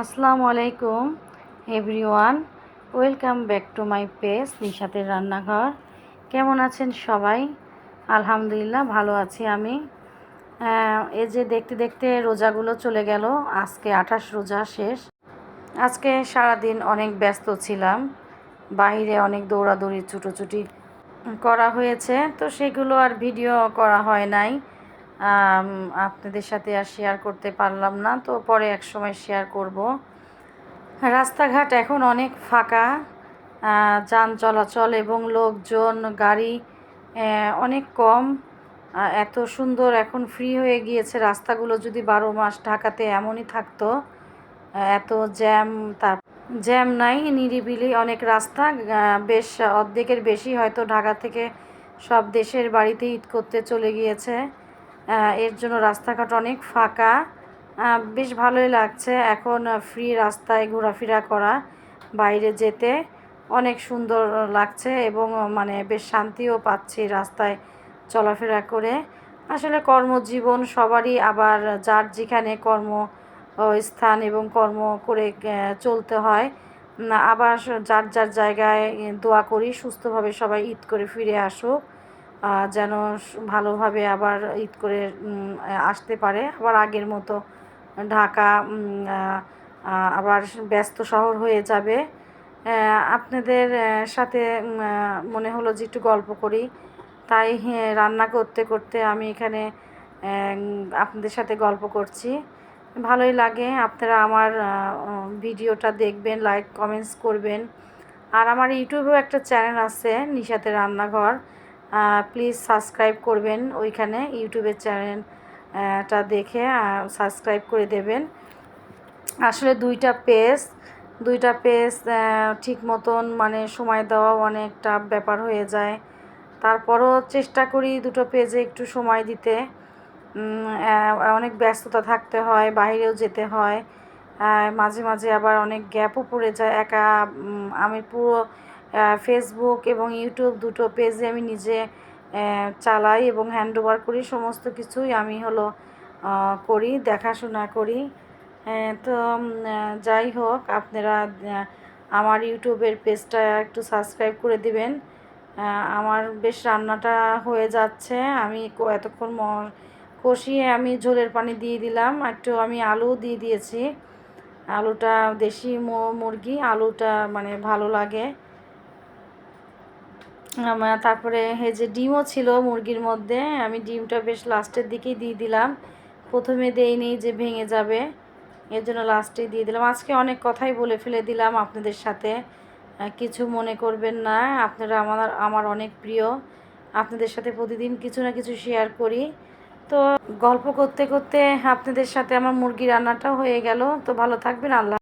আসসালামু আলাইকুম, everyone. Welcome back to my page নিশাতের রান্নাঘর। কেমন আছেন সবাই? আলহামদুলিল্লাহ, ভালো আছি আমি। এই যে দেখতে দেখতে রোজাগুলো চলে গেল, আজকে আঠাশ রোজা শেষ। আজকে সারাদিন অনেক ব্যস্ত ছিলাম, বাইরে অনেক দৌড়াদৌড়ি, ছুটোছুটি করা হয়েছে, তো সেগুলো আর ভিডিও করা হয় নাই। আপনাদের সাথে আর শেয়ার করতে পারলাম না, তো পরে এক সময় শেয়ার করব। রাস্তাঘাট এখন অনেক ফাঁকা যান চলাচল এবং লোকজন, গাড়ি অনেক কম। এত সুন্দর এখন ফ্রি হয়ে গিয়েছে, রাস্তাগুলো যদি বারো মাস ঢাকাতে এমনই থাকতো এত জ্যাম তার জ্যাম নাই, নিরিবিলি অনেক রাস্তা বেশ অর্ধেকের বেশি হয়তো ঢাকা থেকে সব দেশের বাড়িতে ঈদ করতে চলে গিয়েছে। এর জন্য রাস্তাঘাট অনেক ফাঁকা। বেশ ভালোই লাগছে এখন ফ্রি রাস্তায় ঘোরাফেরা করা, বাইরে যেতে। অনেক সুন্দর লাগছে এবং মানে বেশ শান্তিও পাচ্ছি রাস্তায় চলাফেরা করে। আসলে কর্মজীবন সবারই, আবার যার যেখানে কর্ম স্থান এবং কর্ম করে চলতে হয়। আবার যার যার জায়গায় দোয়া করি সুস্থভাবে সবাই ঈদ করে ফিরে আসুক। যেন ভালোভাবে আবার ঈদ করে আসতে পারে। আবার আগের মতো ঢাকা আবার ব্যস্ত শহর হয়ে যাবে। আপনাদের সাথে মনে হলো যে একটু গল্প করি। তাই রান্না করতে করতে আমি এখানে আপনাদের সাথে গল্প করছি। ভালোই লাগে। আপনারা আমার ভিডিওটা দেখবেন, লাইক, কমেন্টস করবেন। আর আমার ইউটিউবেও একটা চ্যানেল আছে নিশাতে রান্নাঘর। প্লিজ সাবস্ক্রাইব করবেন ওইখানে ইউটিউবের চ্যানেলটা দেখে সাবস্ক্রাইব করে দেবেন। আসলে দুইটা পেজ দুইটা পেজ ঠিক মতন মানে সময় দেওয়া অনেকটা ব্যাপার হয়ে যায়। তারপরও চেষ্টা করি দুটো পেজে একটু সময় দিতে। অনেক ব্যস্ততা থাকতে হয়, বাইরেও যেতে হয়। মাঝে মাঝে আবার অনেক গ্যাপও পড়ে যায় একা। আমি পুরো ফেসবুক এবং ইউটিউব দুটো পেজে আমি নিজে চালাই এবং হ্যান্ড ওভার করি। সমস্ত কিছুই আমি হলো করি, দেখাশোনা করি। তো যাই হোক, আপনারা আমার ইউটিউবের পেজটা একটু সাবস্ক্রাইব করে দিবেন। আমার বেশ রান্নাটা হয়ে যাচ্ছে। আমি এতক্ষণ কষিয়ে আমি ঝোলের পানি দিয়ে দিলাম। একটু আমি আলু দিয়ে দিয়েছি। আলুটা দেশি মুরগি, আলুটা মানে ভালো লাগে। আমার তারপরে এই যে ডিমও ছিল মুরগির মধ্যে, আমি ডিমটা বেশ লাস্টের দিকেই দিয়ে দিলাম। প্রথমে দেইনি যে ভেঙে যাবে, এর জন্য লাস্টে দিয়ে দিলাম। আজকে অনেক কথাই বলে ফেলে দিলাম আপনাদের সাথে। কিছু মনে করবেন না, আপনারা আমার আমার অনেক প্রিয়। আপনাদের সাথে প্রতিদিন কিছু না কিছু শেয়ার করি। তো গল্প করতে করতে আপনাদের সাথে আমার মুরগি রান্নাটাও হয়ে গেল। তো ভালো থাকবেন, আল্লাহ